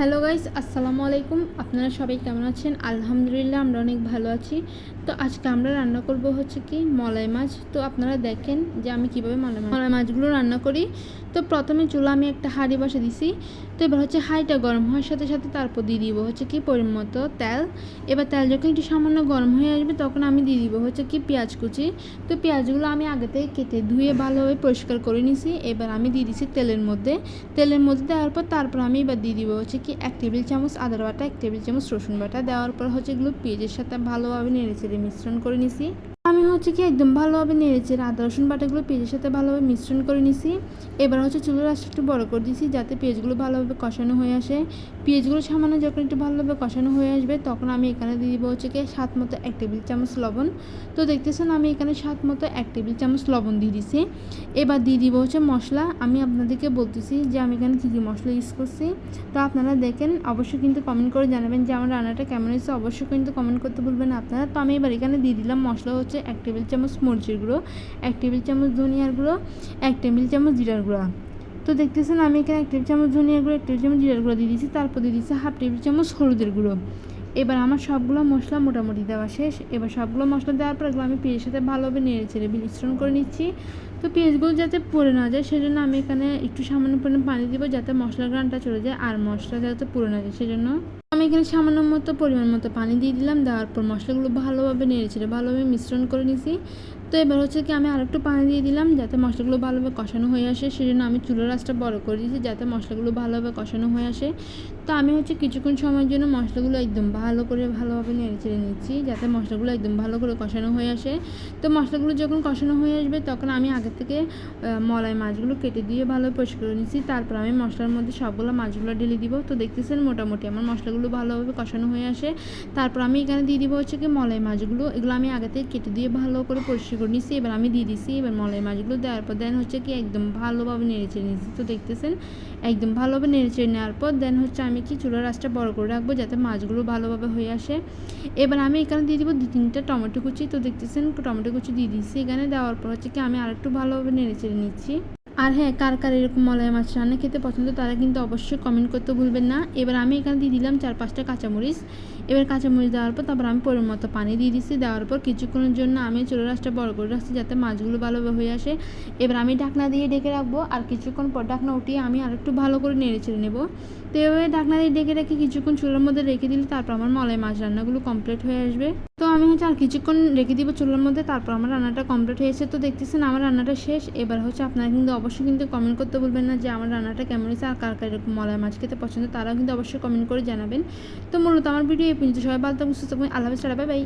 Hello guys, আসসালামু আলাইকুম। আপনারা সবাই কেমন আছেন? আলহামদুলিল্লাহ, আমরা অনেক ভালো আছি। তো আজকে আমরা রান্না করব হচ্ছে কি, মলাই মাছ। তো আপনারা দেখেন যে আমি কীভাবে মলাই মাছ মলাই মাছগুলো রান্না করি। তো প্রথমে চুলা আমি একটা হাঁড়ি বসে দিছি। তো এবার হচ্ছে হাঁড়িটা গরম হওয়ার সাথে সাথে তারপর দিয়ে দিব হচ্ছে কি পরিমাণ মতো তেল। এবার তেল যখন একটু সামান্য গরম হয়ে আসবে তখন আমি দিয়ে দিব হচ্ছে কি পেঁয়াজ কুচি। তো পেঁয়াজগুলো আমি আগে থেকে কেটে ধুয়ে ভালোভাবে পরিষ্কার করে নিছি। এবার আমি দিয়ে দিছি তেলের মধ্যে। তেলের মধ্যে দেওয়ার পর তারপর আমি এবার দিয়ে দিব হচ্ছে কি এক টেবিল চামচ আদার বাটা, এক টেবিল চামচ রসুন বাটা। দেওয়ার পর হচ্ছে এগুলো পেঁয়াজের সাথে ভালোভাবে নেড়ে চেড়ে মিশ্রণ করে নিছি। হচ্ছে কি একদম ভালোভাবে নেড়েছে আদা, রসুন বাটাগুলো পেঁয়াজের সাথে ভালোভাবে মিশ্রণ করে নিছি। এবার হচ্ছে চুলোর আঁচটা একটু বড় করে দিছি যাতে পেঁয়াজগুলো ভালোভাবে কষানো হয়ে আসে। পেঁয়াজগুলো সামান্য যখন একটু ভালোভাবে কষানো হয়ে আসবে তখন আমি এখানে দিয়ে দিব হচ্ছে কি সাত মতো এক টেবিল চামচ লবণ। তো দেখতেছেন আমি এখানে সাত মতো এক টেবিল চামচ লবণ দিয়ে দিছি। এবার দিয়ে দিব হচ্ছে মশলা। আমি আপনাদেরকে বলতেছি যে আমি এখানে কী কী মশলা ইউজ করছি। তো আপনারা দেখেন, অবশ্যই কিন্তু কমেন্ট করে জানাবেন যে আমার রান্নাটা কেমন হয়েছে। অবশ্যই কিন্তু কমেন্ট করতে ভুলবেন আপনারা। তো আমি এবার এখানে দিয়ে দিলাম মশলা হচ্ছে এক টেবিল চামচ মরিচের গুঁড়ো, এক টেবিল চামচ ধনিয়ার গুঁড়ো, এক টেবিল চামচ জিরার গুঁড়ো। তো দেখতেছেন আমি এখানে এক টেবিল চামচ ধনিয়ার গুঁড়ো, এক টেবিল চামচ জিরার গুঁড়ো দিয়ে দিয়েছি, তারপর দিয়ে দিয়েছি হাফ টেবিল চামচ হলুদের গুঁড়ো। এবার আমার সবগুলো মশলা মোটামুটি দেওয়া শেষ। এবার সবগুলো মশলা দেওয়ার পর এগুলো আমি পেঁয়াজের সাথে ভালোভাবে নেড়ে চেড়ে মিশ্রণ করে নিচ্ছি। তো পেঁয়াজগুলো যাতে পড়ে না যায়, সেজন্য আমি এখানে একটু সামান্য পরিমাণ পানি দিব যাতে মশলার গ্রানটা চলে যায় আর মশলা যাতে পুড়ে না যায়, সেজন্য আমি এখানে সামান্য মতো পরিমাণ মতো পানি দিয়ে দিলাম। দেওয়ার পর মশলাগুলো ভালোভাবে নেড়ে চেড়ে ভালোভাবে মিশ্রণ করে নিছি। তো এবার হচ্ছে কি আমি আর একটু পানি দিয়ে দিলাম যাতে মশলাগুলো ভালোভাবে কষানো হয়ে আসে, সেজন্য আমি চুলোর আঁচটা বড় করে দিয়েছি যাতে মশলাগুলো ভালোভাবে কষানো হয়ে আসে। তো আমি হচ্ছে কিছুক্ষণ সময়ের জন্য মশলাগুলো একদম ভালো করে ভালোভাবে নেড়ে চেড়ে নিচ্ছি যাতে মশলাগুলো একদম ভালো করে কষানো হয়ে আসে। তো মশলাগুলো যখন কষানো হয়ে আসবে, তখন আমি আগে থেকে মলাই মাছগুলো কেটে দিয়ে ভালোভাবে পরিষ্কার করে নিচ্ছি তারপর আমি মশলার মধ্যে সবগুলো মাছগুলো ঢেলে দিব। তো দেখতেছেন মোটামুটি আমার মশলাগুলো ভালোভাবে কষানো হয়ে আসে। তারপর আমি এখানে দিয়ে দিব হচ্ছে কি মলাই মাছগুলো। এগুলো আমি আগে থেকে কেটে দিয়ে ভালো করে পরিষ্কার করে নিচ্ছি এবার আমি দিয়ে দিচ্ছি এবার মলাই মাছগুলো দেওয়ার পর দেন হচ্ছে কি একদম ভালোভাবে নেড়ে চেড়ে নিচ্ছি তো দেখতেছেন একদম ভালোভাবে নেড়ে চেড়ে নেওয়ার পর দেন হচ্ছে আমি কি চুলার রাসটা বড় করে রাখব যাতে মাছগুলো ভালোভাবে হয়ে আসে। এবার আমি এখানে দিয়ে দিব দু তিনটা টমেটো কুচি। তো দেখতেছেন টমেটো কুচি দিয়ে দিচ্ছি এখানে দেওয়ার পর হচ্ছে কি আমি আরেকটু ভালোভাবে নেড়ে চেড়ে নিচ্ছি। আর হ্যাঁ কার কার এরকম মলাই মাছ রান্না খেতে পছন্দ তারা কিন্তু অবশ্যই কমেন্ট করতে ভুলবেন না। এবার আমি এখানে দিয়ে দিলাম চার পাঁচটা কাঁচামরিচ। এবার কাঁচামরিচ দেওয়ার পর তারপর আমি পরিমাণ মতো পানি দিয়ে দিচ্ছি। দেওয়ার পর কিছুক্ষণের জন্য আমি চুলো রাসটা বড় করে রাখছি যাতে মাছগুলো ভালোভাবে হয়ে আসে। এবার আমি ঢাকনা দিয়ে ডেকে রাখব আর কিছুক্ষণ পর ঢাকনা উঠিয়ে আমি আরেকটু ভালো করে নেড়ে ছেড়ে নেব। তো এভাবে ঢাকনা দিয়ে ডেকে রেখে কিছুক্ষণ চুলোর মধ্যে রেখে দিলে তারপর আমার মলাই মাছ রান্নাগুলো কমপ্লিট হয়ে আসবে। তো আমি হচ্ছে আর কিছুক্ষণ রেখে দিব চুলার মধ্যে, তারপর আমার রান্নাটা কমপ্লিট হয়েছে। তো দেখতেছেন আমার রান্নাটা শেষ। এবার হচ্ছে আপনারা কিন্তু অবশ্যই কিন্তু কমেন্ট করতে বলবেন না যে আমার রান্নাটা কেমন হয়েছে আর কার কার এরকম মলায় মাছ খেতে পছন্দ, তারাও কিন্তু অবশ্যই কমেন্ট করে জানাবেন। তো মূলত আমার ভিডিও এই পর্যন্ত। সবাই ভালো থাকুন, সুস্থ থাকুন। আল্লাহ ছাড়া বাই বাই